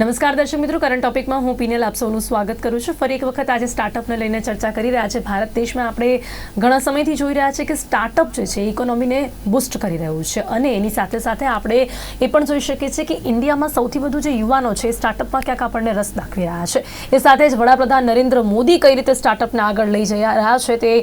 નમસ્કાર દર્શક મિત્રો કરંટ ટોપિકમાં હું પીનેલ આપ સૌનું સ્વાગત કરું છું. ફરી એક વખત આજે સ્ટાર્ટઅપને લઈને ચર્ચા કરી રહ્યા છે. ભારત દેશમાં આપણે ઘણા સમયથી જોઈ રહ્યા છે કે સ્ટાર્ટઅપ જે છે ઇકોનોમીને બુસ્ટ કરી રહ્યું છે. અને એની સાથે સાથે આપણે એ પણ જોઈ શકીએ છીએ કે ઇન્ડિયામાં સૌથી વધુ જે યુવાનો છે સ્ટાર્ટઅપમાં ક્યાંક આપણને રસ દાખવી રહ્યા છે. એ સાથે જ વડાપ્રધાન નરેન્દ્ર મોદી કઈ રીતે સ્ટાર્ટઅપને આગળ લઈ જઈ રહ્યા છે તે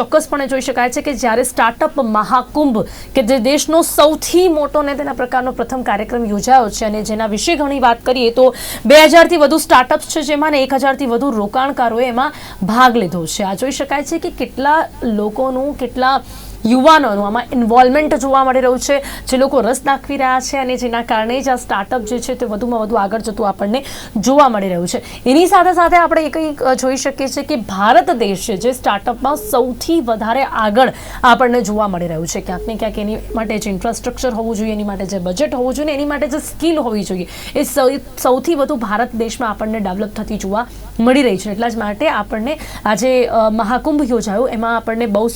ચોક્કસપણે જોઈ શકાય છે કે જ્યારે સ્ટાર્ટઅપ મહાકુંભ કે જે દેશનો સૌથી મોટો ને તેના પ્રકારનો પ્રથમ કાર્યક્રમ યોજાયો છે અને જેના વિશે ઘણી વાત કરીએ તો બે હજારથી વધુ સ્ટાર્ટઅપ્સ છે જેમાં ને એક હજારથી વધુ રોકાણકારોએ એમાં ભાગ લીધો છે. આ જોઈ શકાય છે કે કેટલા લોકોનું, કેટલા યુવાનોનું આમાં ઇન્વોલ્વમેન્ટ જોવા મળી રહ્યું છે. જે લોકો રસ દાખવી રહ્યા છે અને જેના કારણે જ આ સ્ટાર્ટઅપ જે છે તે વધુમાં વધુ આગળ જતું આપણને જોવા મળી રહ્યું છે. એની સાથે સાથે આપણે એ કંઈક જોઈ શકીએ છીએ કે ભારત દેશ છે જે સ્ટાર્ટઅપમાં સૌથી વધારે આગળ આપણને જોવા મળી રહ્યું છે. ક્યાંક ને ક્યાંક એની માટે જે ઇન્ફ્રાસ્ટ્રક્ચર હોવું જોઈએ, એની માટે જે બજેટ હોવું જોઈએ એની માટે જે સ્કિલ હોવી જોઈએ. એ સૌથી વધુ ભારત દેશમાં આપણને ડેવલપ થતી જોવા મળી રહી છે. એટલા જ માટે આપણને આજે મહાકુંભ યોજાયો. એમાં આપણને બહુ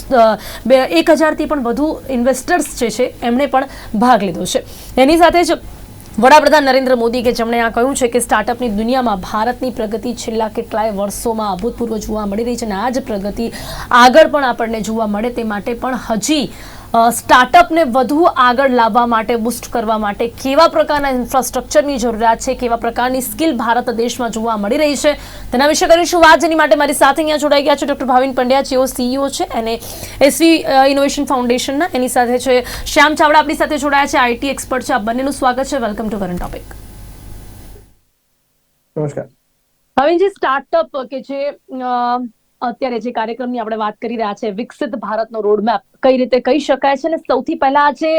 એક હજારથી પણ વધુ ઇન્વેસ્ટર્સ જે છે, એમણે પણ ભાગ લીધો છે. એની સાથે જ વડાપ્રધાન નરેન્દ્ર મોદી કે જેમણે આ કહ્યું છે કે સ્ટાર્ટઅપની દુનિયામાં ભારતની પ્રગતિ છેલ્લા કેટલાય વર્ષોમાં અભૂતપૂર્વ જોવા મળી રહી છે અને આ જ પ્રગતિ આગળ પણ આપણને જોવા મળે તે માટે પણ હજી સ્ટાર્ટઅપને વધુ આગળ લાવવા માટે બુસ્ટ કરવા માટે કેવા પ્રકારના ઇન્ફ્રાસ્ટ્રક્ચરની જરૂરિયાત છે કેવા પ્રકારની સ્કિલ ભારત દેશમાં જોવા મળી રહી છે? તેના વિશે કરીશું વાત. જેની માટે મારી સાથે અહીંયા જોડાઈ ગયા છે ડોક્ટર ભાવિન પંડ્યા જેઓ સીઈઓ છે અને એસવી ઇનોવેશન ફાઉન્ડેશનના એની સાથે છે શ્યામ ચાવડા. આપણી સાથે જોડાયા છે. આઈટી એક્સપર્ટ છે. આ બંનેનું સ્વાગત છે. વેલકમ ટુ કરંટ ટોપિક નમસ્કાર. ભાવિનજી સ્ટાર્ટઅપ કે જે અત્યારે જે કાર્યક્રમની આપણે વાત કરી રહ્યા છે, વિકસિત ભારતનો રોડમેપ કઈ રીતે કહી શકાય છે? અને સૌથી પહેલા જે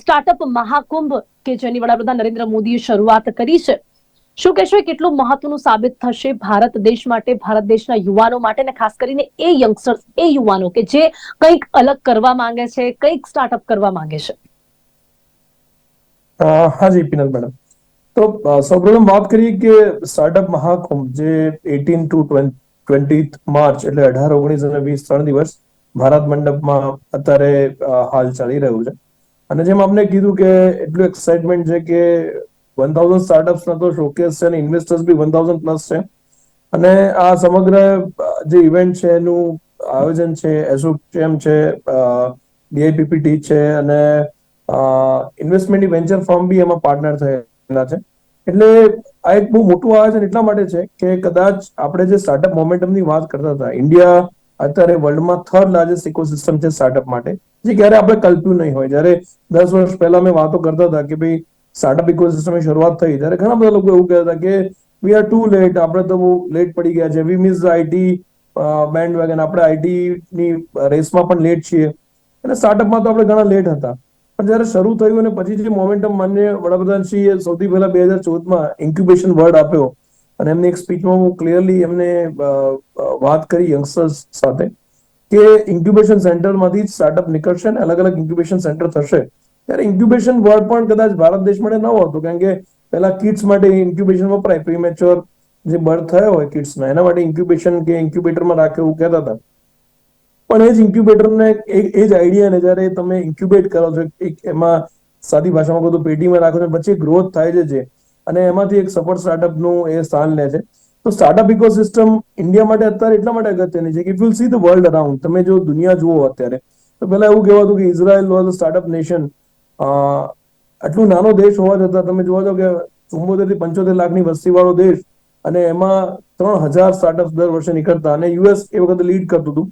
સ્ટાર્ટઅપ મહાકુંભ કે જેની વડાપ્રધાન નરેન્દ્ર મોદીએ શરૂઆત કરી છે. શું કહેશો કેટલું મહત્વનું સાબિત થશે ભારત દેશ માટે, ભારત દેશના યુવાનો માટે અને ખાસ કરીને એ યંગસ્ટર્સ એ યુવાનો કે જે કંઈક અલગ કરવા માંગે છે, કંઈક સ્ટાર્ટઅપ કરવા માંગે છે? હાજી પિનલ મેડમ. તો સૌપ્રથમ વાત કરીએ કે સ્ટાર્ટઅપ મહાકુંભ જે એટીન ટુ ટ્વેન્ટી માર્ચ એટલે અઢાર, ઓગણીસ અને વીસ ત્રણ દિવસ ભારત મંડપમાં અત્યારે હાલ ચાલી રહ્યું છે. અને જેમ આપને કીધું કે એટલું એક્સાઇટમેન્ટ છે કે વન થાઉઝન્ડ સ્ટાર્ટઅપ્સ ના તો શોકેસ છે અને ઇન્વેસ્ટર્સ બી વન થાઉઝન્ડ પ્લસ છે. અને આ સમગ્ર જે ઇવેન્ટ છે, એનું આયોજન છે એસોચેમ છે ડીઆઈપીપીટી છે અને ઇન્વેસ્ટમેન્ટ વેન્ચર ફર્મ બી એમાં પાર્ટનર થયેલા છે. એટલે આ એક બહુ મોટું આયોજન એટલા માટે છે કે કદાચ આપણે જે સ્ટાર્ટઅપ મોમેન્ટમની વાત કરતા હતા ઇન્ડિયા અત્યારે વર્લ્ડમાં થર્ડ લાર્જેસ્ટ ઇકોસિસ્ટમ છે સ્ટાર્ટઅપ માટે, જે ક્યારે આપણે કલ્પ્યું નહીં હોય. જ્યારે દસ વર્ષ પહેલા મેં વાતો કરતા હતા કે ભાઈ સ્ટાર્ટઅપ ઇકોસિસ્ટમની શરૂઆત થઈ, ત્યારે ઘણા બધા લોકો એવું કહેતા હતા કે વી આર ટુ લેટ આપણે તો બહુ લેટ પડી ગયા છે. We miss IT bandwagon આપણે આઈટી ની રેસમાં પણ લેટ છીએ. અને સ્ટાર્ટઅપમાં તો આપણે ઘણા લેટ હતા. પણ જ્યારે શરૂ થયું અને પછી જે મોમેન્ટમ માન્ય વડાપ્રધાનશ્રીએ સૌથી પહેલા બે હજાર ચૌદમાં ઇન્ક્યુબેશન વર્ડ આપ્યો અને એમની એક સ્પીચમાં હું ક્લિયરલી એમને વાત કરી યંગસ્ટર્સ સાથે કે ઇન્ક્યુબેશન સેન્ટરમાંથી સ્ટાર્ટઅપ નીકળશે અને અલગ અલગ ઇન્ક્યુબેશન સેન્ટર થશે. ત્યારે ઇન્ક્યુબેશન વર્ડ પણ કદાચ ભારત દેશ માટે ન હતું, કારણ કે પહેલા કિડ્સ માટે ઇન્ક્યુબેશન વપરાય પ્રીમેચ્યોર જે બર્થ થયો હોય કિડ્સના એના માટે ઇન્ક્યુબેશન કે ઇન્ક્યુબેટરમાં રાખે એવું કહેતા હતા. પણ એ જ ઇન્ક્યુબેટરને એ જ આઈડિયાને જ્યારે તમે ઇન્ક્યુબેટ કરો છો, એક એમાં સાદી ભાષામાં કહું તો પેટીમાં રાખો છો, પછી ગ્રોથ થાય છે અને એમાંથી એક સફળ સ્ટાર્ટઅપનું એ સ્થાન લે છે. તો સ્ટાર્ટઅપ ઇકોસિસ્ટમ ઇન્ડિયા માટે અત્યારે એટલા માટે અગત્યની છે કે if you see the world around તમે જો દુનિયા જુઓ અત્યારે, તો પહેલા એવું કહેવાતું કે ઇઝરાયલ વોઝ સ્ટાર્ટઅપ નેશન આટલું નાનો દેશ હોવા છતાં તમે જોવા છો કે ચુંબોતેરથી પંચોતેર લાખની વસ્તી વાળો દેશ, અને એમાં ત્રણ હજાર સ્ટાર્ટઅપ દર વર્ષે નીકળતા. અને યુએસ એ વખતે લીડ કરતું હતું.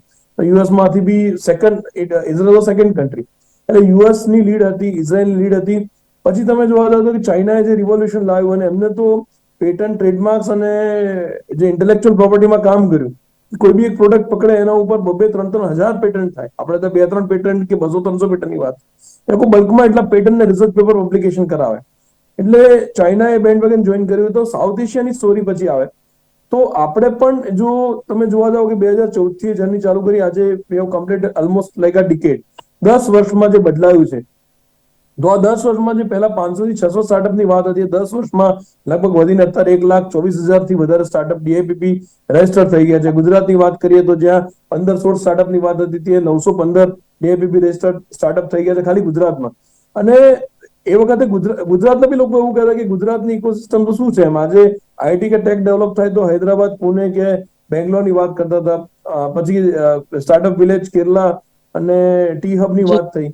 યુએસમાંથી બી સેકન્ડ ઇઝરાયલ સેકન્ડ કન્ટ્રી એટલે યુએસની લીડ હતી ઇઝરાયલ લીડ હતી. પછી તમે જોવા જાવ તો કે ચાઇનાએ જે રિવોલ્યુશન લાવ્યું અને એમને તો પેટન્ટ ટ્રેડમાર્ક્સ અને જે ઇન્ટેલેક્ચુઅલ પ્રોપર્ટીમાં કામ કર્યું. કોઈ બી એક પ્રોડક્ટ પકડે એના ઉપર બબે ત્રણ ત્રણ હજાર પેટન્ટ થાય. આપણે તો બે ત્રણ પેટન્ટ કે બસો ત્રણસો પેટન્ટની વાત. એ લોકો બલ્કમાં એટલા પેટન્ટ ને રિસર્ચ પેપર પબ્લિકેશન કરાવે. એટલે ચાઇનાએ બેન્ડ વેગન જોઈન કર્યું તો સાઉથ એશિયાની સ્ટોરી પછી આવે. તો આપણે પણ જો તમે જોવા જાવ કે બે હજાર ચૌદથી જર્ની ચાલુ કરી, આજે complete almost like a decade દસ વર્ષમાં જે બદલાયું છે. તો આ દસ વર્ષમાં જે પહેલા પાંચસો થી છસો સ્ટાર્ટઅપની વાત હતી દસ વર્ષમાં લગભગ વધીને અત્યારે એક લાખ ચોવીસ હજારથી વધારે સ્ટાર્ટઅપ ડીએપીપી રજિસ્ટર થઈ ગયા છે. ગુજરાતની વાત કરીએ તો જ્યાં પંદર સોળ સ્ટાર્ટઅપની વાત હતી તે નવસો પંદર ડીએપીપી રજીસ્ટર્ડ સ્ટાર્ટઅપ થઈ ગયા છે ખાલી ગુજરાતમાં. અને એ વખતે ગુજરાતના બી લોકો એવું કહેતા કે ગુજરાતની ઇકોસિસ્ટમ તો શું છે? એમ આજે આઈટી કે ટેક ડેવલપ થાય તો હૈદરાબાદ, પુણે કે બેંગ્લોરની વાત કરતા હતા. પછી સ્ટાર્ટઅપ વિલેજ કેરલા અને ટી હબની જી. વાત થઈ.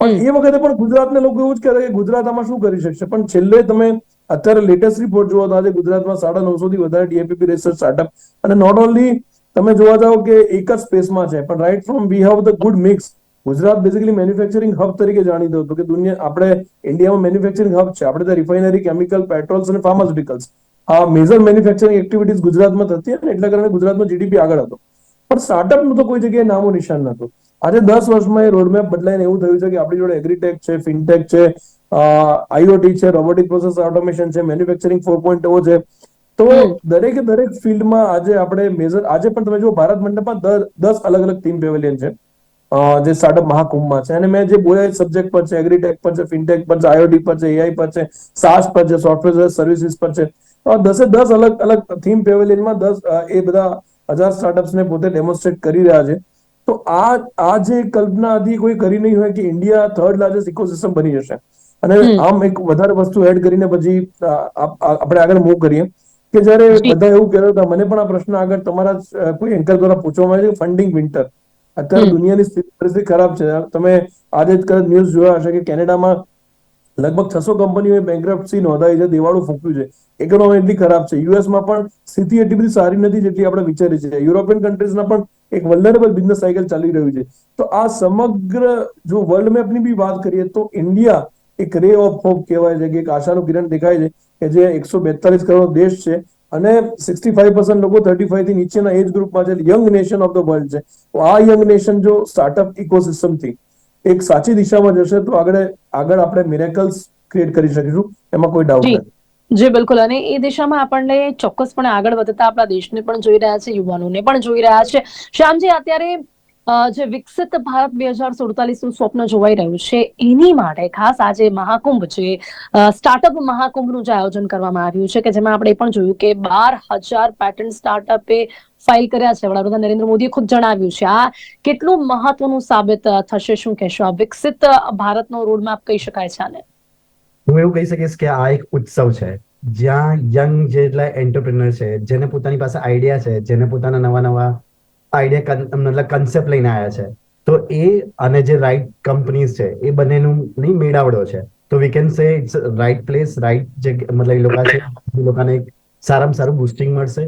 પણ એ વખતે પણ ગુજરાતને લોકો એવું જ કહેતા કે ગુજરાત આમાં શું કરી શકશે? પણ છેલ્લે તમે અત્યારે લેટેસ્ટ રિપોર્ટ જુઓ તો આજે ગુજરાતમાં સાડા નવસો થી વધારે ડીએપીપી રિસર્ચ સ્ટાર્ટઅપ અને નોટ ઓનલી તમે જોવા જાઓ કે એક જ સ્પેસમાં છે, પણ right from we have the good mix Gujarat basically manufacturing hub તરીકે જાણીતું હતું કે દુનિયા આપણે ઇન્ડિયામાં મેન્યુફેક્ચરિંગ હબ છે. આપણે ત્યાં રિફાઇનરી કેમિકલ પેટ્રોલ્સ અને ફાર્માસ્યુટિકલ્સ આ મેજર મેન્યુફેક્ચરિંગ એક્ટિવિટીઝ ગુજરાતમાં થતી અને એટલા કારણે ગુજરાતમાં જીડીપી આગળ હતો. પણ સ્ટાર્ટઅપનું તો કોઈ જગ્યાએ નામો નિશાન નતું આજે દસ વર્ષમાં એ રોડમેપ બદલાઈને એવું થયું છે કે આપણી જોડે એગ્રીટેક છે ફિનટેક છે આઈઓટી છે રોબોટિક પ્રોસેસ ઓટોમેશન છે મેન્યુફેક્ચરિંગ ફોર પોઈન્ટ ઓ છે. તો દરેકે દરેક ફિલ્ડમાં આજે આપણે મેજર આજે પણ તમે જો ભારત મંડપમાં દસ અલગ અલગ ટીમ પેવેલિયન છે. જે સ્ટાર્ટઅપ મહાકુંભમાં છે. અને મેં જે બોલ્યા સબ્જેક્ટ પર છે એગ્રીટેક પર છે ફિનટેક પર છે આઈઓટી પર છે એઆઈ પર છે સાસ પર છે સોફ્ટવેર સર્વિસીસ પર છે. તો દસે દસ અલગ અલગ થીમ પેવેલિયનમાં દસ એ બધા હજાર સ્ટાર્ટઅપ્સને પોતે ડેમોન્સ્ટ્રેટ કરી રહ્યા છે. તો આ આ જે કલ્પના હતી કોઈ કરી નહીં હોય કે ઇન્ડિયા થર્ડ લાર્જેસ્ટ ઇકોસિસ્ટમ બની જશે. અને આમ એક વધારે વસ્તુ એડ કરીને પછી આપણે આગળ મૂવ કરીએ. કે જ્યારે બધા એવું કહેતા હતા મને પણ આ પ્રશ્ન આગળ તમારા કોઈ એન્કર દ્વારા પૂછવામાં આવ્યો ફંડિંગ વિન્ટર અત્યારે દુનિયાની સ્થિતિ પરિસ્થિતિ ખરાબ છે. તમે આજે જ કદાચ ન્યૂઝ જોયા હશે કે કેનેડામાં લગભગ છસો કંપનીઓએ બેંકરપ્સી નોંધાવી છે દિવાળું ફૂંક્યું છે. ઇકોનોમી એટલી ખરાબ છે. યુએસમાં પણ સ્થિતિ એટલી બધી સારી નથી જેટલી આપણે વિચારી છે યુરોપિયન કન્ટ્રીઝના પણ એક વલ્નરેબલ બિઝનેસ સાયકલ ચાલી રહ્યું છે. તો આ સમગ્ર જો વર્લ્ડ મેપની બી વાત કરીએ તો ઇન્ડિયા એક રે ઓફ હોપ કહેવાય છે કે એક આશાનું કિરણ દેખાય છે કે જે એકસો બેતાલીસ કરોડ દેશ છે. અને સિક્સટી ફાઈવ પર્સન્ટ લોકો થર્ટી ફાઈવથી નીચેના એજ ગ્રુપમાં છે young nation of the world છે. તો આ યંગ નેશન જો સ્ટાર્ટઅપ ઇકોસિસ્ટમથી એક સાચી દિશામાં જશે તો આગળ આગળ આપણે મિરેકલ્સ ક્રિએટ કરી શકીશું. એમાં કોઈ ડાઉટ નથી. જી બિલકુલ. અને એ દિશામાં આપણને ચોક્કસપણે આગળ વધતા આપણા દેશને પણ જોઈ રહ્યા છે યુવાનોને પણ જોઈ રહ્યા છે. શ્યામજી અત્યારે જે વિકસિત ભારત બે હજાર સુડતાલીસનું સ્વપ્ન જોવાઈ રહ્યું છે, એની માટે ખાસ આજે મહાકુંભ છે સ્ટાર્ટઅપ મહાકુંભનું જે આયોજન કરવામાં આવ્યું છે, કે જેમાં આપણે પણ જોયું કે બાર હજાર પેટન્ટ સ્ટાર્ટઅપે ફાઇલ કર્યા છે, વડાપ્રધાન નરેન્દ્ર મોદીએ ખુદ જણાવ્યું છે. આ કેટલું મહત્વનું સાબિત થશે, શું કહેશો? આ વિકસિત ભારતનો રોડમેપ કહી શકાય છે આને? હું એવું કહી શકીશ કે આ એક ઉત્સવ છે. જ્યાં યંગ જેટલા એન્ટરપ્રિનર છે, જેને પોતાની પાસે આઈડિયા છે, જેને પોતાના નવા નવા આઈડિયા મતલબ કન્સેપ્ટ લઈને આવ્યા છે. તો એ અને જે રાઈટ કંપનીઝ છે, એ બંનેનું ની મેળાવડો છે. તો we can say it's right place right જે મતલબ એ લોકો છે, એ લોકોને સારામાં સારું બુસ્ટિંગ મળશે.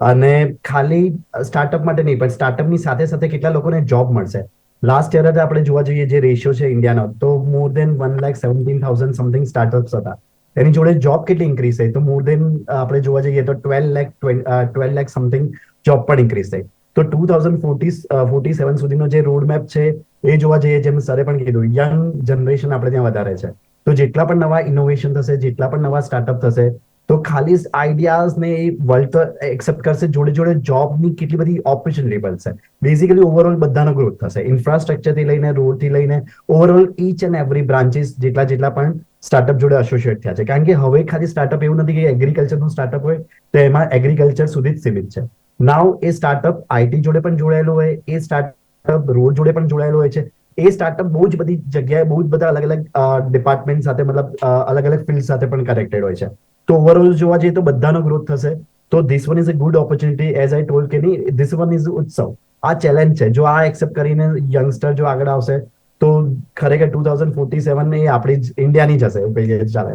અને ખાલી સ્ટાર્ટઅપ માટે નહીં, પણ સ્ટાર્ટઅપની સાથે સાથે કેટલા લોકોને જોબ મળશે. લાસ્ટ યર જ આપણે જોવા જઈએ જે રેશિયો છે ઇન્ડિયાનો તો more than one lakh seventeen thousand something startups હતા. એની જોડે જોબ કેટલી ઇન્ક્રીઝ થઈ? તો મોર દેન આપણે જોવા જઈએ તો ટ્વેલ્વ લેખ ટ્વેલ્વ લેખ સમથિંગ જોબ પણ ઇન્ક્રીઝ થઈ. તો two thousand forty forty seven સુધીનો જે રોડ મેપ છે, એ જોવા જઈએ જેમ સરે પણ કીધું યંગ જનરેશન આપણે ત્યાં વધારે છે. તો જેટલા પણ નવા ઇનોવેશન થશે, જેટલા પણ નવા સ્ટાર્ટઅપ થશે, તો ખાલી આઈડિયાઝ ને વર્લ્ડ તો એક્સેપ્ટ કરશે, જોડે જોડે જોબની કેટલી બધી ઓપોર્ચ્યુનિટી બનશે. બેઝિકલી ઓવરઓલ બધાનો ગ્રોથ થશે. ઇન્ફ્રાસ્ટ્રક્ચરથી લઈને રોડથી લઈને overall each and every branches જેટલા જેટલા પણ સ્ટાર્ટઅપ જોડે એસોસિએટ થયા છે. કારણ કે હવે ખાલી સ્ટાર્ટઅપ એવું નથી કે એગ્રીકલ્ચરનું સ્ટાર્ટઅપ હોય, તો એમાં એગ્રીકલ્ચર સુધી જ સીમિત છે. નાવ એ સ્ટાર્ટઅપ આઈટી જોડે પણ જોડાયેલું હોય, એ સ્ટાર્ટઅપ રોડ જોડે પણ જોડાયેલું હોય છે. એ સ્ટાર્ટઅપ બહુ જ બધી જગ્યાએ બહુ જ બધા અલગ અલગ ડિપાર્ટમેન્ટ સાથે મતલબ અલગ અલગ ફિલ્ડ સાથે પણ કનેક્ટેડ હોય છે. તો ઓવરઓલ જોવા જઈએ તો બધાનો ગ્રોથ થશે. તો this one is a good opportunity as I told કે નહીં ધીસ વન ઇઝ ઉત્સવ. આ ચેલેન્જ છે. જો આ એક્સેપ્ટ કરીને યંગસ્ટર જો આગળ આવશે તો ખરેખર ટુ થાઉઝન્ડ ફોર્ટી સેવન એ આપણી ઇન્ડિયાની જ હશે ચાલે.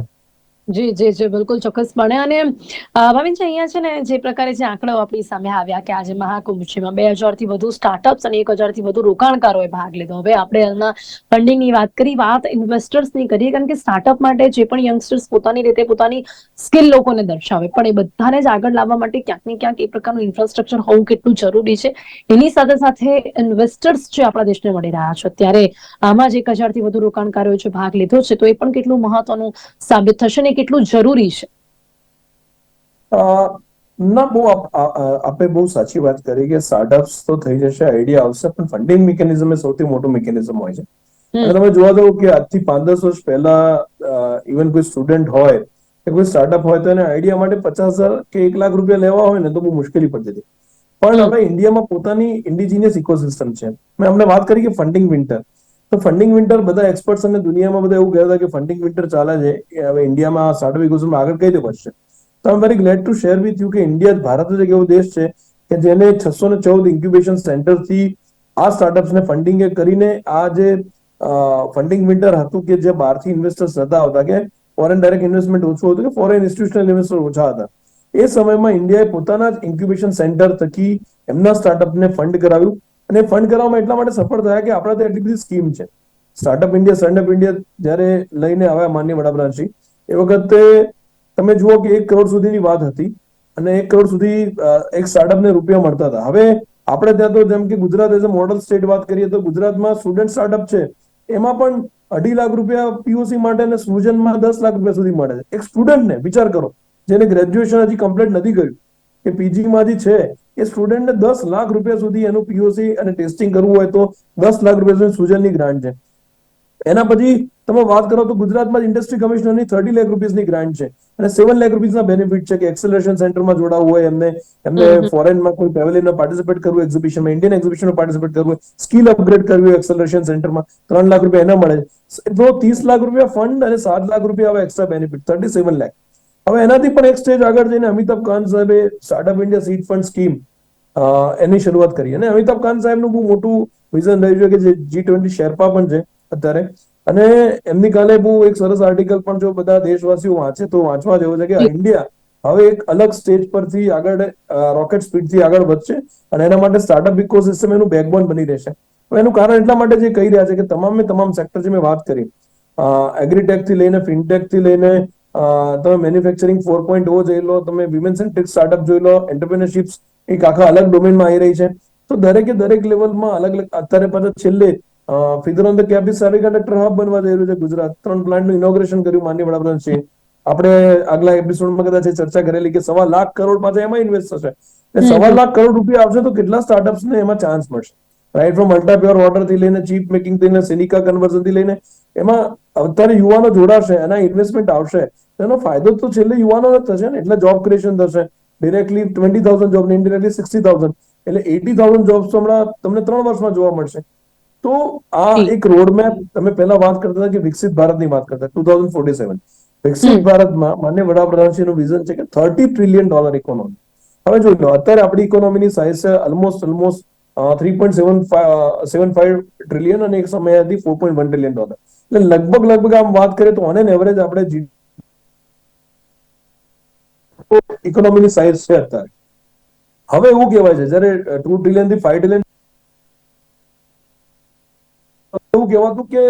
જી જી જી, બિલકુલ ચોક્કસપણે. અને ભાવિનજી, અહીંયા છે ને જે પ્રકારે જે આંકડાઓ આપણી સામે આવ્યા કે આજે મહાકુંભ છે બે હજારથી વધુ સ્ટાર્ટઅપ્સ અને એક હજારથી વધુ રોકાણકારોએ ભાગ લીધો. હવે આપણે એના ફંડિંગની વાત કરી, વાત ઇન્વેસ્ટર્સની કરીએ, કારણ કે સ્ટાર્ટઅપ માટે જે પણ યંગસ્ટર્સ પોતાની રીતે પોતાની સ્કિલ લોકોને દર્શાવે, પણ એ બધાને જ આગળ લાવવા માટે ક્યાંક ને ક્યાંક એ પ્રકારનું ઇન્ફ્રાસ્ટ્રક્ચર હોવું કેટલું જરૂરી છે. એની સાથે સાથે ઇન્વેસ્ટર્સ જે આપણા દેશને મળી રહ્યા છે ત્યારે આમાં જ એક હજારથી વધુ રોકાણકારોએ જે ભાગ લીધો છે, તો એ પણ કેટલું મહત્વનું સાબિત થશે ને કેટલું જરૂરી છે? ના બહુ આપ- આ- આ- આપે બહુ સાચી વાત કરી કે સ્ટાર્ટઅપ્સ તો થઈ જશે આઈડિયા આવશે પણ ફંડિંગ મિકેનિઝમ એ સૌથી મોટું મિકેનિઝમ હોય છે. અને તમે જોવા દઉં કે આજથી પાંચ દસ વર્ષ પહેલા ઇવન કોઈ સ્ટુડન્ટ હોય કે કોઈ સ્ટાર્ટઅપ હોય તો એને આઈડિયા માટે પચાસ હજાર કે એક લાખ રૂપિયા લેવા હોય ને તો બહુ મુશ્કેલી પડતી હતી પણ હવે ઇન્ડિયામાં પોતાની ઇન્ડિજિનિયસ ઇકોસિસ્ટમ છે. મેં અમને વાત કરી કે ફંડિંગ વિન્ટર તો ફંડિંગ વિન્ટર બધા એક્સપર્ટ્સ અને દુનિયામાં બધા એવું કહેતા હતા કે ફંડિંગ વિન્ટર ચાલે છે. કે હવે ઇન્ડિયામાં સ્ટાર્ટઅપ ઇકોસિસ્ટમ આગળ કઈ રીતે વધશે? તો આમ very glad to share with you કે ઇન્ડિયા ભારત જ એક એવો દેશ છે કે જેને છસો ને ચૌદ ઇન્ક્યુબેશન સેન્ટરથી આ સ્ટાર્ટઅપ્સને ફંડિંગ કરીને આ જે ફંડિંગ વિન્ટર હતું કે જે બહારથી ઇન્વેસ્ટર્સ નતા આવતા કે ફોરેન ડાયરેક્ટ ઇન્વેસ્ટમેન્ટ ઓછું હતું કે ફોરેન ઇન્સ્ટિટ્યુશનલ ઇન્વેસ્ટર ઓછા હતા. એ સમયમાં ઇન્ડિયાએ પોતાના જ ઇન્ક્યુબેશન સેન્ટર થકી એમના સ્ટાર્ટઅપને ફંડ કરાવ્યું. અને ફંડ કરવામાં એટલા માટે સફળ થયા કે આપણા ત્યાં એટલી બધી સ્કીમ છે. સ્ટાર્ટઅપ ઇન્ડિયા સ્ટાર્ટઅપ ઇન્ડિયા જ્યારે લઈને આવ્યા માન્ય વડાપ્રધાનશ્રી એ વખતે તમે જુઓ કે એક કરોડ સુધીની વાત હતી અને એક કરોડ સુધી એક સ્ટાર્ટઅપને રૂપિયા મળતા હતા. હવે આપણે ત્યાં તો જેમ કે Gujarat as a model state વાત કરીએ તો ગુજરાતમાં સ્ટુડન્ટ સ્ટાર્ટઅપ છે, એમાં પણ અઢી લાખ રૂપિયા પીઓસી માટે અને સૃજનમાં દસ લાખ રૂપિયા સુધી મળે છે. એક સ્ટુડન્ટને વિચાર કરો, જેને ગ્રેજ્યુએશન હજી કમ્પ્લીટ નથી કર્યું કે પીજીમાં જે છે એ સ્ટુડન્ટને દસ લાખ રૂપિયા સુધી એનું પીઓસી અને ટેસ્ટિંગ કરવું હોય તો દસ લાખ રૂપિયા સુધી સૃજનની ગ્રાન્ટ છે. એના પછી તમે વાત કરો તો ગુજરાતમાં ઇન્ડસ્ટ્રી કમિશનરની થર્ટી લાખ રૂપીસની ગ્રાન્ટ છે. અને સેવન લાખ રૂપીસના બેનિફિટ છે કે એક્સેલરેશન સેન્ટરમાં જોડાવું હોય એમને એમને ફોરેનમાં કોઈ પેવેલિયનમાં પાર્ટિસિપેટ કરવું એક્ઝિબિશનમાં ઇન્ડિયન એક્ઝિબિશનમાં પાર્ટિસિપેટ કરવું સ્કિલ અપગ્રેડ કરવી એક્સેલરેશન સેન્ટરમાં ત્રણ લાખ રૂપિયા એના મળે. છે તો ત્રીસ લાખ રૂપિયા ફંડ અને સાત લાખ રૂપિયા extra benefit thirty seven lakh હવે એનાથી પણ એક સ્ટેજ આગળ જઈને અમિતાભ કાંત સાહેબે startup India seed fund scheme એની શરૂઆત કરી. અને અમિતાભ કાંત સાહેબનું બહુ મોટું વિઝન રહ્યું છે કે જે જી ટ્વેન્ટી શેરપા પણ છે અત્યારે. અને એમની કાલે બહુ એક સરસ આર્ટિકલ પણ જો બધા દેશવાસીઓ વાંચે તો વાંચવા જેવો છે કે ઇન્ડિયા હવે એક અલગ સ્ટેજ પરથી આગળ રોકેટ સ્પીડથી આગળ વધશે અને એના માટે સ્ટાર્ટઅપ ઇકોસિસ્ટમ એનું બેકબોન બની રહેશે. એનું કારણ એટલા માટે જે કહી રહ્યા છે કે તમામે તમામ સેક્ટર જે મેં વાત કરી એગ્રીટેકથી લઈને ફિનટેકથી લઈને તમે મેન્યુફેક્ચરિંગ ફોર પોઈન્ટ ઓ જોઈ લો તમે વિમેન સેન્ટ્રિક સ્ટાર્ટઅપ જોઈ લો એન્ટરપ્રિનરશિપ એક આખા અલગ ડોમેનમાં આવી રહી છે. તો દરેકે દરેક લેવલમાં અલગ અલગ અત્યારે પાછા છેલ્લે figure on the cap semiconductor hub બનવા જઈ રહ્યું છે ગુજરાત. ત્રણ પ્લાન્ટનું ઇનોગ્રેશન કર્યું માન્ય વડાપ્રધાન છે આપણે આગલા એપિસોડમાં કદાચ ચર્ચા કરેલી કે સવા લાખ કરોડ પાછા એમાં ઇન્વેસ્ટ થશે. એટલે સવા લાખ કરોડ રૂપિયા આવશે તો કેટલા સ્ટાર્ટઅપ્સ ને એમાં ચાન્સ મળશે? રાઈટ ફ્રોમ અલ્ટ્રા પ્યોર વોટરથી લઈને ચીપ મેકિંગથી લઈને સિલિકા કન્વર્ઝનથી લઈને એમાં અત્યારે યુવાનો જોડાશે એના ઇન્વેસ્ટમેન્ટ આવશે. એનો ફાયદો તો છેલ્લે યુવાનોને થશે ને. એટલે જોબ ક્રિએશન થશે. ડિરેક્ટલી ટ્વેન્ટી થાઉઝન્ડ જોબ ને ઇન્ડિરેક્ટલી સિક્સટી થાઉઝન્ડ એટલે એટી થાઉઝન્ડ જોબ્સ હમણાં તમને ત્રણ વર્ષમાં જોવા મળશે. તો આ એક રોડમેપ તમે પહેલા વાત કરતા હતા કે વિકસિત ભારતની વાત કરતા ટુ થાઉઝન્ડ ફોર્ટી સેવન વિકસિત ભારતમાં માન્ય વડાપ્રધાનશ્રીનું વિઝન છે કે થર્ટી ટ્રિલિયન ડોલર ઇકોનોમી હવે જોઈ લો અત્યારે આપણી ઇકોનોમીની સાઇઝ છે almost almost three point seven seven five trillion અને એક સમય હતી four point one trillion dollar એટલે લગભગ લગભગ આમ વાત કરીએ તો ઓન એન એવરેજ આપણે જી ઇકોનોમીની સાઇઝ છે અત્યારે. હવે એવું કહેવાય છે, જ્યારે ટુ ટ્રિલિયનથી ફાઈવ ટ્રિલિયન એવું કહેવાતું કે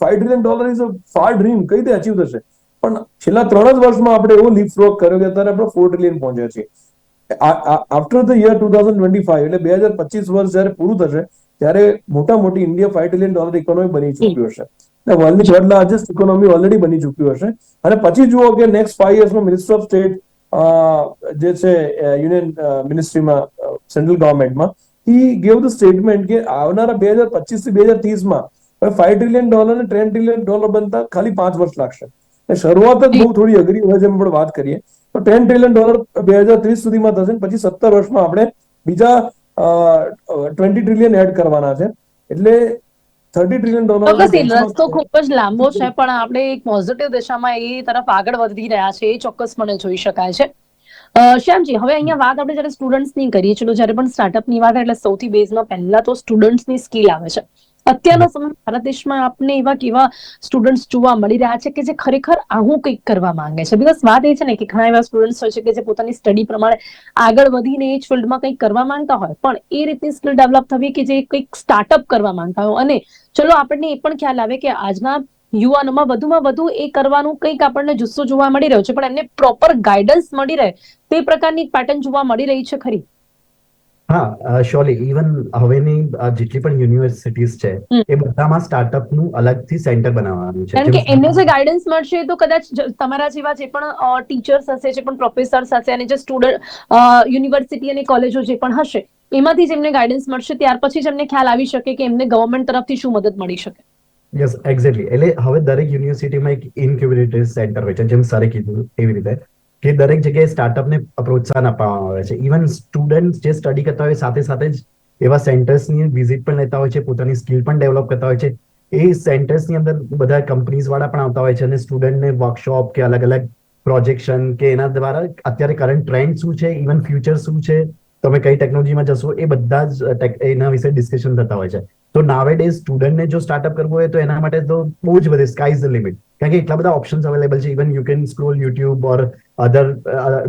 five trillion dollar is far dream કઈ રીતે અચીવ થશે? પણ છેલ્લા ત્રણ જ વર્ષમાં આપણે એવો લીપ ફ્રોક કર્યો કે અત્યારે આપણે ફોર ટ્રિલિયન પહોંચ્યા છીએ. After the year two thousand twenty five એટલે બે હજાર પચીસ વર્ષ જયારે પૂરું થશે, ત્યારે મોટા મોટી India five trillion dollar economy બની ચૂક્યું હશે. વર્લ્ડની થર્ડ લાર્જેસ્ટ ઇકોનોમી ઓલરેડી બની ચૂક્યું હશે. અને પછી જુઓ કે નેક્સ્ટ ફાઈવ યર્સમાં મિનિસ્ટર ઓફ સ્ટેટ જે છે યુનિયન મિનિસ્ટ્રીમાં સેન્ટ્રલ ગવર્મેન્ટમાં હી ગેવ ધ સ્ટેટમેન્ટ કે આવનારા બે હજાર પચીસથી બે હજાર ત્રીસમાં હવે ફાઈવ ટ્રિલિયન ડોલર અને ટેન ટ્રિલિયન ડોલર બનતા ખાલી પાંચ વર્ષ લાગશે. એટલે શરૂઆત જ બહુ થોડી અઘરી હોય જેમ પણ વાત કરીએ. તો ટેન ટ્રિલિયન ડોલર બે હજાર ત્રીસ સુધીમાં થશે પછી સત્તર વર્ષમાં આપણે બીજા ટ્વેન્ટી ટ્રિલિયન એડ કરવાના છે. એટલે થર્ટી ટ્રિલિયન ડોલર રસ્તો ખૂબ જ લાંબો છે પણ આપણે એક પોઝિટિવ દિશામાં એ તરફ આગળ વધી રહ્યા છે એ ચોક્કસપણે જોઈ શકાય છે. શ્યામજી હવે અહીંયા વાત આપણે જ્યારે સ્ટુડન્ટ્સની કરીએ છીએ જ્યારે પણ સ્ટાર્ટઅપની વાત એટલે સૌથી બેઝમાં પહેલા તો સ્ટુડન્ટ્સની સ્કિલ આવે છે. અત્યારના સમય ભારત દેશમાં આપને એવા કેવા સ્ટુડન્ટ્સ જોવા મળી રહ્યા છે કે જે ખરેખર આવું કંઈક કરવા માંગે છે. બીકોઝ વાત એ છે ને કે ઘણા એવા સ્ટુડન્ટ્સ હોય છે કે જે પોતાની સ્ટડી પ્રમાણે આગળ વધીને એ જ ફિલ્ડમાં કંઈક કરવા માંગતા હોય. પણ એ રીતની સ્કિલ ડેવલપ થવી કે જે કંઈક સ્ટાર્ટઅપ કરવા માંગતા હોય. અને ચલો આપણને એ પણ ખ્યાલ આવે કે આજના યુવાનોમાં વધુમાં વધુ એ કરવાનું કંઈક આપણને જુસ્સો જોવા મળી રહ્યો છે. પણ એમને પ્રોપર ગાઈડન્સ મળી રહે. તે પ્રકારની પેટર્ન જોવા મળી રહી છે ખરી. હા શ્યોરલી ઇવન હવેની જેટલી પણ યુનિવર્સિટીઝ છે એ બધામાં સ્ટાર્ટઅપનું અલગથી સેન્ટર બનાવવાનું છે. કારણ કે એમને જે ગાઈડન્સ મળશે તો કદાચ તમારા જેવા જે પણ ટીચર્સ હશે જે પણ પ્રોફેસર્સ હશે અને જે સ્ટુડન્ટ યુનિવર્સિટી અને કોલેજો જે પણ હશે એમાંથી જ એમને ગાઈડન્સ મળશે ત્યાર પછી જ એમને ખ્યાલ આવી શકે કે એમને ગવર્મેન્ટ તરફથી શું મદદ મળી શકે. યસ એક્ઝેક્ટલી એટલે હવે દરેક યુનિવર્સિટીમાં એક ઇન્ક્યુબેટર સેન્ટર હોય છે જેમ સરે કીધું એવી રીતે. કે દરેક જગ્યાએ સ્ટાર્ટઅપને પ્રોત્સાહન આપવામાં આવે છે. ઇવન સ્ટુડન્ટ જે સ્ટડી કરતા હોય સાથે સાથે જ એવા સેન્ટર્સની વિઝિટ પણ લેતા હોય છે, પોતાની સ્કિલ પણ ડેવલપ કરતા હોય છે. એ સેન્ટર્સની અંદર બધા કંપનીઝ વાળા પણ આવતા હોય છે અને સ્ટુડન્ટને વર્કશોપ કે અલગ અલગ પ્રોજેક્શન કે એના દ્વારા અત્યારે કરંટ ટ્રેન્ડ શું છે ઇવન ફ્યુચર શું છે, તમે કઈ ટેકનોલોજીમાં જશો, એ બધા જ એના વિશે ડિસ્કશન થતા હોય છે. તો નાવે ડે સ્ટુડન્ટને જો સ્ટાર્ટઅપ કરવું હોય તો એના માટે તો બહુ જ બધે સ્કાય ઇઝ લિમિટ કારણ કે એટલા બધા ઓપ્શન્સ અવેલેબલ છે even you can scroll YouTube or other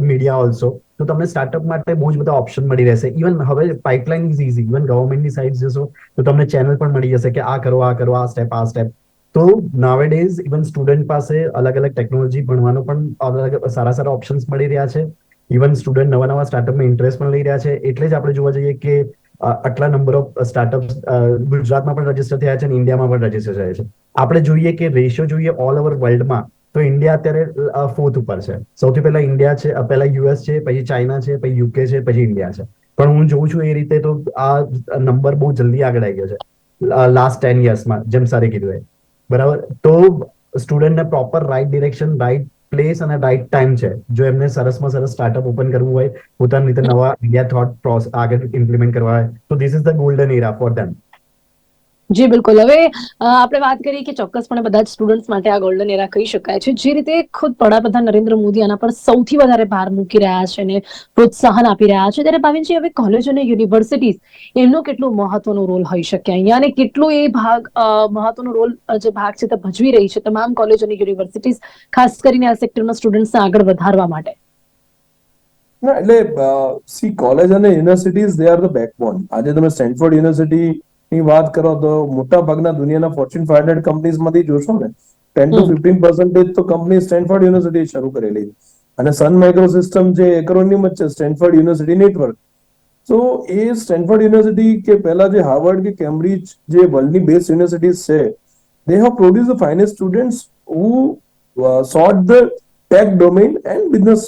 media also તો તમને સ્ટાર્ટઅપ માટે બહુ જ બધા ઓપ્શન મળી રહેશે ઇવન હવે પાઇપલાઇન ઇઝ ઇઝી ઇવન ગવર્મેન્ટની સાઇડ જશો તો તમને ચેનલ પણ મળી જશે કે આ કરો આ કરો આ સ્ટેપ આ સ્ટેપ તો નાવેડેઝ ઇવન સ્ટુડન્ટ પાસે અલગ અલગ ટેકનોલોજી ભણવાનો પણ અલગ સારા સારા ઓપ્શન્સ મળી રહ્યા છે ઇવન સ્ટુડન્ટ નવા નવા સ્ટાર્ટઅપમાં ઇન્ટરેસ્ટ પણ લઈ રહ્યા છે એટલે જ આપણે જોવા જઈએ કે આટલા નંબર ઓફ સ્ટાર્ટઅપ ગુજરાતમાં પણ રજિસ્ટર થયા છે અને ઇન્ડિયામાં પણ રજિસ્ટર થયા છે. આપણે જોઈએ કે રેશિયો જોઈએ ઓલ ઓવર વર્લ્ડમાં તો ઇન્ડિયા અત્યારે ફોર્થ ઉપર છે. સૌથી પહેલા ઇન્ડિયા છે પહેલા યુએસ છે, પછી ચાઇના છે, પછી યુકે છે, પછી ઇન્ડિયા છે. પણ હું જોઉં છું એ રીતે તો આ નંબર બહુ જલ્દી આગળ આવી ગયો છે. લાસ્ટ ટેન યર્સમાં જેમ સરે કીધું એ. બરાબર? તો સ્ટુડન્ટને proper right direction right place અને રાઈટ ટાઈમ છે. જો એમને સરસમાં સરસ સ્ટાર્ટઅપ ઓપન કરવું હોય, પોતાની રીતે નવા ઇન્ડિયા થોટ આગળ ઇમ્પ્લિમેન્ટ કરવા હોય, તો this is the golden era for them જી, બિલકુલ. હવે આપણે વાત કરીએ કે ચોક્કસપણે બધા જ સ્ટુડન્ટ્સ માટે આ ગોલ્ડન એરા કહી શકાય છે. જે રીતે ખુદ વડાપ્રધાન નરેન્દ્ર મોદી આના પર સૌથી વધારે ભાર મૂકી રહ્યા છે અને પ્રોત્સાહન આપી રહ્યા છે, ત્યારે ભાવિનજી, હવે કોલેજ અને યુનિવર્સિટીઝ એમનો કેટલો મહત્વનો રોલ હોઈ શકે અહીંયા અને કેટલો એ ભાગ મહત્વનો રોલ જે ભાગ છે તે ભજવી રહી છે તમામ કોલેજ અને યુનિવર્સિટીઝ ખાસ કરીને આ સેક્ટરના સ્ટુડન્ટ્સને આગળ વધારવા માટે? ના, એટલે સી કોલેજ અને universities they are the backbone આજે તમે સ્ટેનફોર્ડ યુનિવર્સિટી ની વાત કરો તો મોટા ભાગના દુનિયાના ફોર્ચ્યુન ફાઈવ હંડ્રેડ કંપનીઝ જોશો ને ટેન ટુ. ફિફ્ટીન પર્સન્ટેજ તો કંપની સ્ટેન્ફર્ડ યુનિવર્સિટી શરૂ કરેલી. અને સન માઇક્રો સિસ્ટમ જે એક્રોનિમ જ છે સ્ટેન્ફર્ડ યુનિવર્સિટી નેટવર્ક તો એ સ્ટેન્ફર્ડ યુનિવર્સિટી કે પહેલા જે હાર્વર્ડ કે કેમ્બ્રિજ જે વર્લ્ડની બેસ્ટ યુનિવર્સિટીઝ છે they have produce the finest students who sought the tech domain and business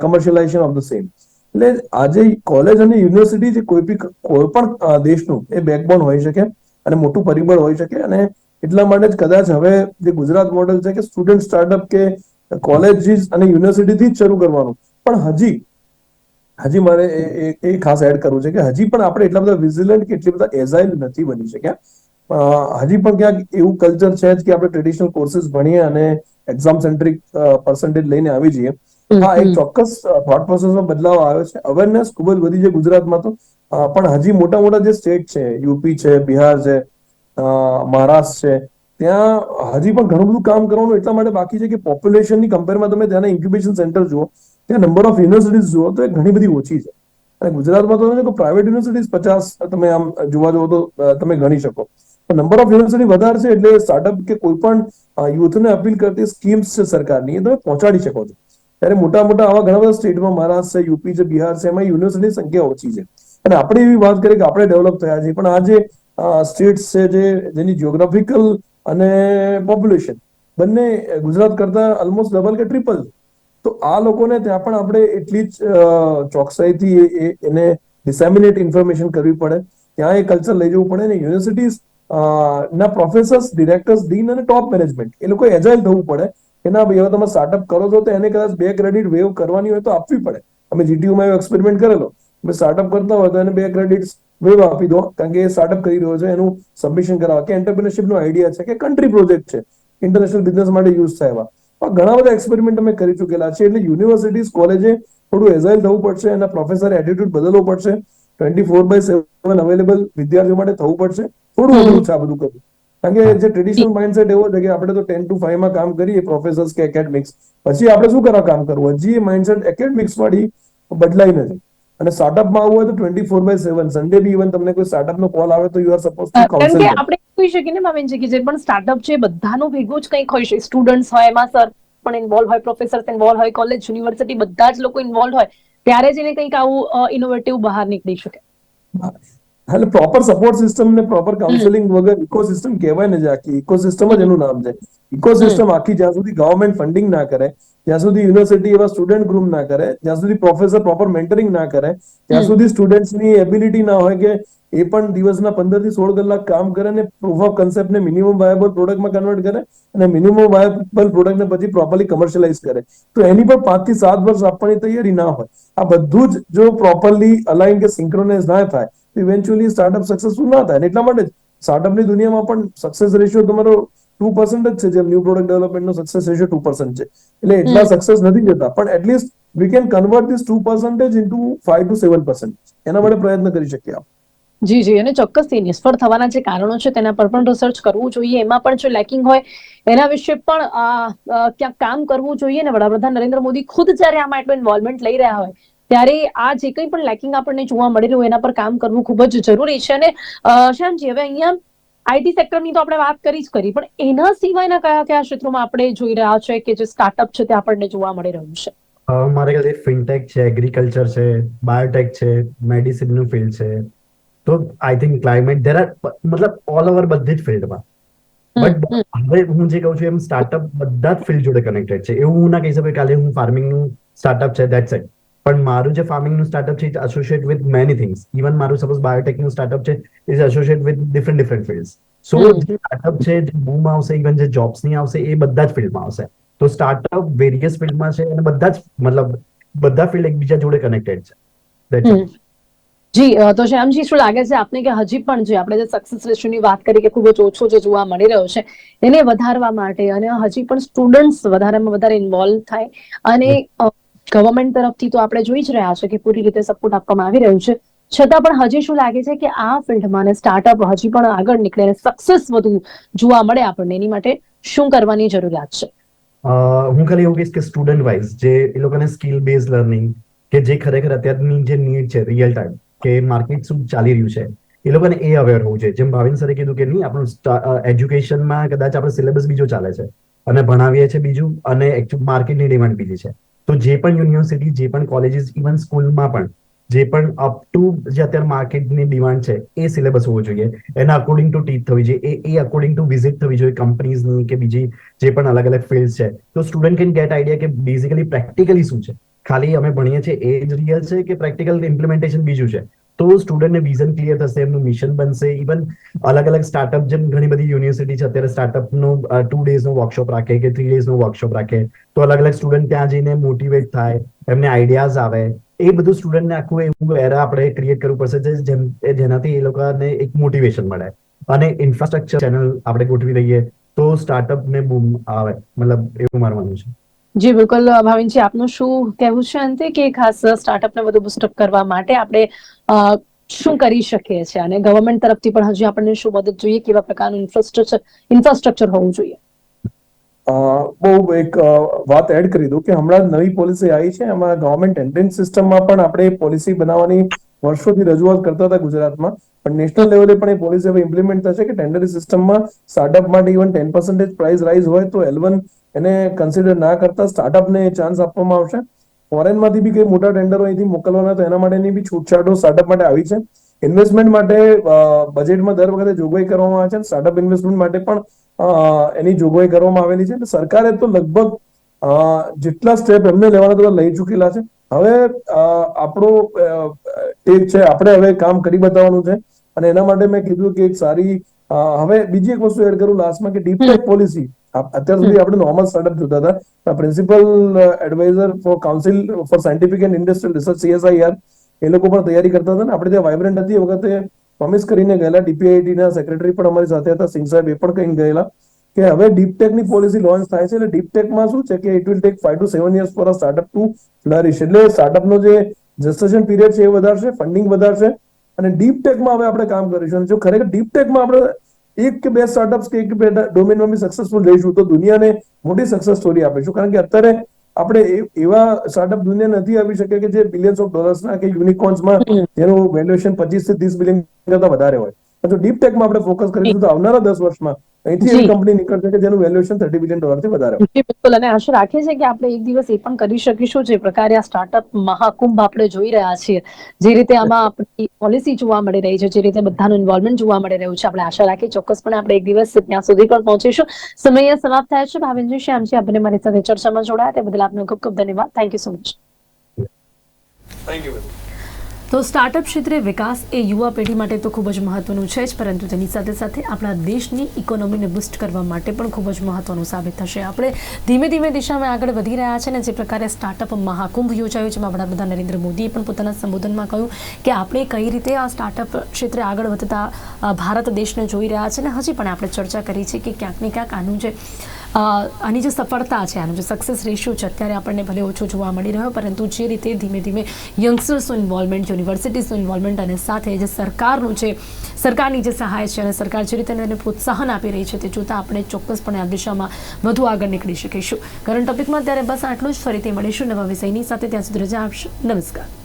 commercialization of the same. એટલે આજે કોલેજ અને યુનિવર્સિટી જે કોઈ બી કોઈ પણ દેશનું એ બેકબોન હોઈ શકે અને મોટું પરિબળ હોઈ શકે અને એટલા માટે જ કદાચ હવે જે ગુજરાત મોડેલ છે કે સ્ટુડન્ટ સ્ટાર્ટઅપ કે કોલેજીસ અને યુનિવર્સિટીથી જ શરૂ કરવાનું. પણ હજી હજી મારે એ- ખાસ એડ કરવું છે કે હજી પણ આપણે એટલા બધા વિઝિલન્ટ કે એટલી બધા એઝાઇલ નથી બની શક્યા. હજી પણ ક્યાંક એવું કલ્ચર છે જ કે આપણે ટ્રેડિશનલ કોર્સિસ ભણીએ અને એક્ઝામ સેન્ટ્રિક પર્સન્ટેજ લઈને આવી જઈએ. હા એક ચોક્કસ થોટ પ્રોસેસમાં બદલાવ આવ્યો છે. અવેરનેસ ખૂબ જ વધી છે ગુજરાતમાં તો. પણ હજી મોટા મોટા જે સ્ટેટ છે યુપી છે બિહાર છે મહારાષ્ટ્ર છે ત્યાં હજી પણ ઘણું બધું કામ કરવાનું એટલા માટે બાકી છે કે પોપ્યુલેશનની કમ્પેરમાં તમે ત્યાંના ઇન્ક્યુબેશન સેન્ટર જુઓ ત્યાં નંબર ઓફ યુનિવર્સિટીઝ જુઓ તો એ ઘણી બધી ઓછી છે. અને ગુજરાતમાં તો તમે પ્રાઇવેટ યુનિવર્સિટીઝ પચાસ તમે આમ જોવા જાઓ તો તમે ગણી શકો. નંબર ઓફ યુનિવર્સિટી વધારે છે એટલે સ્ટાર્ટઅપ કે કોઈ પણ યુથને અપીલ કરતી સ્કીમ્સ છે સરકારની એ તમે પહોંચાડી શકો છો. ત્યારે મોટા મોટા આવા ઘણા બધા સ્ટેટમાં મહારાષ્ટ્ર છે યુપી છે, બિહાર છે, એમાં યુનિવર્સિટીની સંખ્યા ઓછી છે. અને આપણે એવી વાત કરીએ કે આપણે ડેવલપ થયા છીએ. પણ આ જે સ્ટેટ્સ છે જે, જેની જ્યોગ્રાફિકલ અને પોપ્યુલેશન બંને ગુજરાત કરતા ઓલમોસ્ટ ડબલ કે ટ્રિપલ તો આ લોકોને ત્યાં પણ આપણે એટલી જ ચોકસાઈથી એને ડિસેમિનેટ ઇન્ફોર્મેશન કરવી પડે. ત્યાં એ કલ્ચર લઈ જવું પડે ને યુનિવર્સિટીઝ ના પ્રોફેસર્સ ડિરેક્ટર્સ ડીન અને ટોપ મેનેજમેન્ટ એ લોકો એજાઇલ થવું પડે. કે ના ભાઈ હવે તમે સ્ટાર્ટઅપ કરો છો તો એને કદાચ બે ક્રેડિટ વેવ કરવાની હોય તો આપવી પડે. અમે જીટીયુમાં એવો એક્સપેરિમેન્ટ કરેલો. તમે સ્ટાર્ટઅપ કરતા હોય તો એને બે ક્રેડિટ વેવ આપી દો. કારણ કે એ સ્ટાર્ટઅપ કરી રહ્યો છે એનું સબમિશન કરાવવા. કે એન્ટરપ્રિનરશિપ નો આઈડિયા છે કે કન્ટ્રી પ્રોજેક્ટ છે ઇન્ટરનેશનલ બિઝનેસ માટે યુઝ થાય એવા. પણ ઘણા બધા એક્સપેરિમેન્ટ અમે કરી ચૂકેલા છે એટલે યુનિવર્સિટીઝ કોલેજે થોડું એઝાઇલ થવું પડશે એના પ્રોફેસર એટીટ્યુડ બદલવો પડશે. Twenty four by seven available વિદ્યાર્થીઓ માટે થવું પડશે. થોડું ઓછું છે આ બધું કરવું. કારણ કે જે ટ્રેડિશનલ માઇન્ડસેટ એવો છે કે આપણે તો ટેન ટુ ફાઈવમાં કામ કરીએ પ્રોફેસર્સ કે એકેડમિક્સ પછી આપણે શું કરવા કામ કરવું? હજી એ માઇન્ડસેટ એકેડમિક્સ વાળી બદલાઈ નથી. અને સ્ટાર્ટઅપમાં આવું હોય તો twenty four by seven Sunday be even તમને કોઈ સ્ટાર્ટઅપનો કોલ આવે તો યુ આર સપોઝ ટુ કારણ કે આપણે કહી શકીએ ને ભાવિનજી કે જે પણ સ્ટાર્ટઅપ છે બધાનું ભેગું જ કંઈક હોય છે. સ્ટુડન્ટ્સ હોય એમાં સર પણ ઇન્વોલ્વ હોય પ્રોફેસર્સ ઇન્વોલ્વ હોય કોલેજ યુનિવર્સિટી બધા જ લોકો ઇન્વોલ્વ હોય ત્યારે જ એને કંઈક આવું ઇનોવેટિવ બહાર નીકળી શકે. એટલે પ્રોપર સપોર્ટ સિસ્ટમ ને પ્રોપર કાઉન્સેલિંગ વગર ઇકોસિસ્ટમ કહેવાય ને જે આખી ઇકોસિસ્ટમ જ એનું નામ છે. ઇકોસિસ્ટમ આખી જ્યાં સુધી ગવર્મેન્ટ ફંડિંગ ના કરે જ્યાં સુધી યુનિવર્સિટી એવા સ્ટુડન્ટ ગ્રુપ ના કરે જ્યાં સુધી પ્રોફેસર પ્રોપર મેન્ટરિંગ ના કરે ત્યાં સુધી સુધી સ્ટુડન્ટ્સની એબિલિટી ના હોય કે એ પણ દિવસના પંદરથી સોળ કલાક કામ કરે ને પ્રૂફ ઓફ કન્સેપ્ટ ને મિનિમમ વાયબલ પ્રોડક્ટમાં કન્વર્ટ કરે અને મિનિમમ વાયબલ પ્રોડક્ટને પછી પ્રોપરલી કમર્શિયલાઇઝ કરે. તો એની પણ પાંચથી સાત વર્ષ આપવાની તૈયારી ના હોય. આ બધું જ જો પ્રોપરલી અલાઇન કે સિંક્રોનાઇઝ ના થાય ઇવેન્ચ્યુઅલી સ્ટાર્ટઅપ સક્સેસફુલ ના થાય. એટલા માટે સ્ટાર્ટઅપની દુનિયામાં પણ સક્સેસ રેશિયો તમારો ટુ પર્સન્ટ જ છે. જેમ ન્યુ પ્રોડક્ટ ડેવલપમેન્ટનો સક્સેસ રેશિયો ટુ પર્સન્ટ છે. એટલે એટલા સક્સેસ નથી જતા. પણ at least we can convert this two percentage into five to seven percent એના માટે પ્રયત્ન કરી શકીએ જી જી. અને ચોક્કસથી નિષ્ફળ થવાના જે કારણો છે તેના પર પણ રિસર્ચ કરવું જોઈએ. એમાં પણ જો લેકિંગ હોય એના વિશે પણ ક્યાંક કામ કરવું જોઈએ. ને વડાપ્રધાન નરેન્દ્ર મોદી ખુદ જ્યારે આમાં એટલું ઇન્વોલ્વમેન્ટ લઈ રહ્યા હોય ત્યારે આ જે કંઈ પણ લેકિંગ આપણને જોવા મળી રહ્યું એના પર કામ કરવું ખૂબ જ જરૂરી છે અને શ્યામજી હવે અહીંયા આઈટી સેક્ટરની તો આપણે વાત કરી જ કરી પણ એના સિવાયના કયા કયા ક્ષેત્રોમાં આપણે જોઈ રહ્યા છે કે જે સ્ટાર્ટઅપ છે તે આપણને જોવા મળી રહ્યું છે? મારે ખ્યાલથી ફિનટેક છે એગ્રીકલ્ચર છે બાયોટેક છે મેડિસિનનું ફિલ્ડ છે. તો I think climate there are મતલબ ઓલ ઓવર બધી જ ફિલ્ડમાં બટ હવે હું જે કહું છું એમ સ્ટાર્ટઅપ બધા જ ફિલ્ડ જોડે કનેક્ટેડ છે. એવું હું ના કહી શકું કાલે હું ફાર્મિંગનું સ્ટાર્ટઅપ છે દેટ્સ ઇટ પણ મારું જે ફાર્મિંગનું સ્ટાર્ટઅપ છે associate with many things even મારું સપોઝ બાયોટેકનું સ્ટાર્ટઅપ છે is associate with different different fields so જે સ્ટાર્ટઅપ છે જે બૂમ આવશે ઇવન જે જોબ્સની આવશે એ બધા જ ફિલ્ડમાં આવશે. તો સ્ટાર્ટઅપ વેરિયસ ફિલ્ડમાં છે અને બધા જ મતલબ બધા ફિલ્ડ એકબીજા જોડે કનેક્ટેડ છે. જી તો શ્યામજી શું લાગે છે આપને કે હજી પણ જે આપણે જે સક્સેસ રેશિયોની વાત કરી કે ખૂબ જ ઓછો જે જોવા મળી રહ્યો છે એને વધારવા માટે અને હજી પણ સ્ટુડન્ટ્સ વધારેમાં વધારે ઇન્વોલ્વ થાય અને ગવર્મેન્ટ તરફથી તો આપણે જોઈ જ રહ્યા છે કે પૂરી રીતે સપોર્ટ આપવામાં આવી રહ્યું છે. છતાં પણ હજી શું લાગે છે કે આ ફિલ્ડમાં સ્ટાર્ટઅપ હજી પણ આગળ નીકળે અને સક્સેસ વધુ જોવા મળે આપણને? એની માટે શું કરવાની જરૂરિયાત છે? હું ખાલી એવું કહીશ કે સ્ટુડન્ટ વાઇઝ જે એ લોકોને સ્કિલ બેઝ લર્નિંગ કે જે ખરેખર અત્યારની જે નીડ છે રિયલ ટાઈમ કે માર્કેટ શું ચાલી રહ્યું છે, એ લોકોને એ અવેર હોવું જોઈએ. જેમ ભાવિન સરે કીધું કે નહીં, આપણું એજ્યુકેશનમાં કદાચ આપણે સિલેબસ બીજો ચાલે છે અને ભણાવીએ છીએ બીજું અને માર્કેટની ડિમાન્ડ બીજી છે. તો જે પણ યુનિવર્સિટી જે પણ કોલેજીસ ઇવન સ્કૂલમાં પણ, જે પણ અપ ટુ જે અત્યારે માર્કેટની ડિમાન્ડ છે, એ સિલેબસ હોવો જોઈએ. એના અકોર્ડિંગ ટુ ટીચ થવી જોઈએ. એ અકોર્ડિંગ ટુ વિઝિટ થવી જોઈએ કંપનીઝની કે બીજી જે પણ અલગ અલગ ફિલ્ડ છે. તો સ્ટુડન્ટ કેન ગેટ આઈડિયા કે બેઝિકલી પ્રેક્ટિકલી શું છે? ખાલી અમે ભણીએ છીએ એ જ રિયલ છે કે પ્રેક્ટિકલ ઇમ્પ્લિમેન્ટેશન બીજું છે? તો સ્ટુડન્ટને વિઝન ક્લિયર થશે, એમનું મિશન બનશે. ઇવન અલગ અલગ સ્ટાર્ટઅપ જેમ ઘણી બધી યુનિવર્સિટી છે, અત્યારે સ્ટાર્ટઅપનો ટુ ડેઝનો વર્કશોપ રાખે કે થ્રી ડેઝનો વર્કશોપ રાખે. તો અલગ અલગ સ્ટુડન્ટ ત્યાં જઈને મોટિવેટ થાય, એમને આઈડિયાઝ આવે. એ બધું સ્ટુડન્ટને આખું એવું એરા આપણે ક્રિએટ કરવું પડશે જેમ જેનાથી એ લોકોને એક મોટિવેશન મળે. અને ઇન્ફ્રાસ્ટ્રક્ચર ચેનલ આપણે ગોઠવી દઈએ તો સ્ટાર્ટઅપ ને બૂમ આવે. મતલબ એવું મારવાનું છે. જી, બિલકુલ ભાવિનજી, આપનું શું કહેવું છે અંતે કે ખાસ સ્ટાર્ટઅપને વધુ બુસ્ટઅપ કરવા માટે આપણે શું કરી શકીએ છીએ? અને ગવર્મેન્ટ તરફથી પણ હજી આપણને શું મદદ જોઈએ? કેવા પ્રકારનું ઇન્ફ્રાસ્ટ્રક્ચર ઇન્ફ્રાસ્ટ્રક્ચર હોવું જોઈએ? બહુ એક વાત એડ કરી દઉં કે હમણાં નવી પોલિસી આવી છે. એમાં ગવર્મેન્ટ એન્ટ્રન્સ સિસ્ટમમાં પણ આપણે પોલિસી બનાવવાની વર્ષોથી રજૂઆત કરતા હતા ગુજરાતમાં. પણ નેશનલ લેવલે પણ એ પોલિસી હવે ઇમ્પ્લિમેન્ટ થશે કે ટેન્ડરી સિસ્ટમમાં સ્ટાર્ટઅપ માટે even ten percentage price rise હોય તો એલવન એને કન્સિડર ના કરતા સ્ટાર્ટઅપને ચાન્સ આપવામાં આવશે. ફોરેનમાંથી બી કઈ મોટા ટેન્ડરો અહીંથી મોકલવાના તો એના માટેની બી છૂટછાટો સ્ટાર્ટઅપ માટે આવી છે. ઇન્વેસ્ટમેન્ટ માટે બજેટમાં દર વખતે જોગવાઈ કરવામાં આવે છે સ્ટાર્ટઅપ ઇન્વેસ્ટમેન્ટ માટે પણ એની જોગવાઈ કરવામાં આવેલી છે. સરકારે તો લગભગ જેટલા સ્ટેપ એમને લેવાના તો લઈ ચૂકેલા છે. હવે આપણો ટેક છે આપણે હવે કામ કરી બતાવવાનું છે. અને એના માટે મેં કીધું કે એક સારી હવે બીજી એક વસ્તુ એડ કરું લાસ્ટમાં કે ડીપ ટેક પોલિસી અત્યાર સુધી આપણે નોર્મલ સ્ટાર્ટઅપ જોતા હતા principal adviser for council for scientific and industrial research CSIR એ લોકો પણ તૈયારી કરતા હતા ને આપણે ત્યાં વાઇબ્રન્ટ હતી એ વખતે પ્રોમિસ કરીને ગયેલા ડીપીઆઈટી ના સેક્રેટરી પણ અમારી સાથે હતા સિંહ સાહેબ એ પણ કહીને ગયેલા કે હવે ડીપટેકની પોલિસી લોન્ચ થાય છે એટલે ડીપટેકમાં શું છે કે it will take five to seven years for a startup to flourish એટલે સ્ટાર્ટઅપનો જે જસ્ટેશન પીરિયડ છે એ વધારશે ફંડિંગ વધારશે અને ડીપટેકમાં હવે આપણે કામ કરીશું અને જો ખરેખર ડીપટેકમાં આપણે એક કે બે સ્ટાર્ટઅપ્સ કે એક બે ડોમેનમાં અમે સક્સેસફુલ રહીશું તો દુનિયાને મોટી સક્સેસ સ્ટોરી આપીશું કારણ કે અત્યારે આપણે એવા સ્ટાર્ટઅપ દુનિયા નથી આવી શકે કે જે બિલિયન્સ ઓફ ડોલર્સના કે યુનિકોર્ન્સમાં જેનું વેલ્યુએશન પચીસથી ત્રીસ બિલિયન કરતા વધારે હોય. જો ડીપ ટેકમાં આપણે ફોકસ કરીશું તો આવનારા દસ વર્ષમાં અહીંથી એવી કંપની નીકળશે કે જેનું વેલ્યુએશન થર્ટી બિલિયન ડોલરથી વધારે બિલકુલ. અને આશા રાખે છે કે આપણે એક દિવસ એ પણ કરી શકીશું જે પ્રકારે આ સ્ટાર્ટઅપ મહાકુંભ આપણે જોઈ રહ્યા છીએ. જે રીતે આમાં આપણી પોલિસી જોવા મળી રહી છે જે રીતે બધાનું ઇન્વોલ્વમેન્ટ જોવા મળી રહ્યું છે આપણે આશા રાખીએ ચોક્કસપણે આપણે એક દિવસ ત્યાં સુધી પણ પહોંચીશું. સમય સમાપ્ત થાય છે. ભાવિનજી શ્યામજી આપને મારી સાથે ચર્ચામાં જોડાયા તે બદલ આપનો ખૂબ ખૂબ ધન્યવાદ. Thank you so much thank you તો સ્ટાર્ટઅપ ક્ષેત્રે વિકાસ એ યુવા પેઢી માટે તો ખૂબ જ મહત્વનું છે જ, પરંતુ તેની સાથે સાથે આપણા દેશની ઇકોનોમીને બુસ્ટ કરવા માટે પણ ખૂબ જ મહત્વનું સાબિત થશે. આપણે ધીમે ધીમે દિશામાં આગળ વધી રહ્યા છે ને જે પ્રકારે સ્ટાર્ટઅપ મહાકુંભ યોજાયો જેમાં વડાપ્રધાન નરેન્દ્ર મોદીએ પણ પોતાના સંબોધનમાં કહ્યું કે આપણે કઈ રીતે આ સ્ટાર્ટઅપ ક્ષેત્રે આગળ વધતા ભારત દેશને જોઈ રહ્યા છે ને હજી પણ આપણે ચર્ચા કરી છે કે ક્યાંક ને ક્યાંક આનું જે આની જે સફળતા છે, આનું જે સક્સેસ રેશિયો છે, અત્યારે આપણને ભલે ઓછો જોવા મળી રહ્યો, પરંતુ જે રીતે ધીમે ધીમે યંગસ્ટર્સનું ઇન્વોલ્વમેન્ટ યુનિવર્સિટીઝનું ઇન્વોલ્વમેન્ટ અને સાથે જે સરકારનું છે સરકારની જે સહાય છે અને સરકાર જે રીતે તેને પ્રોત્સાહન આપી રહી છે, તે જોતાં આપણે ચોક્કસપણે આ દિશામાં વધુ આગળ નીકળી શકીશું. કરંટ ટોપિકમાં ત્યારે બસ આટલું જ. ફરીથી મળીશું નવા વિષયની સાથે. ત્યાં સુધી રજા આપશો. નમસ્કાર.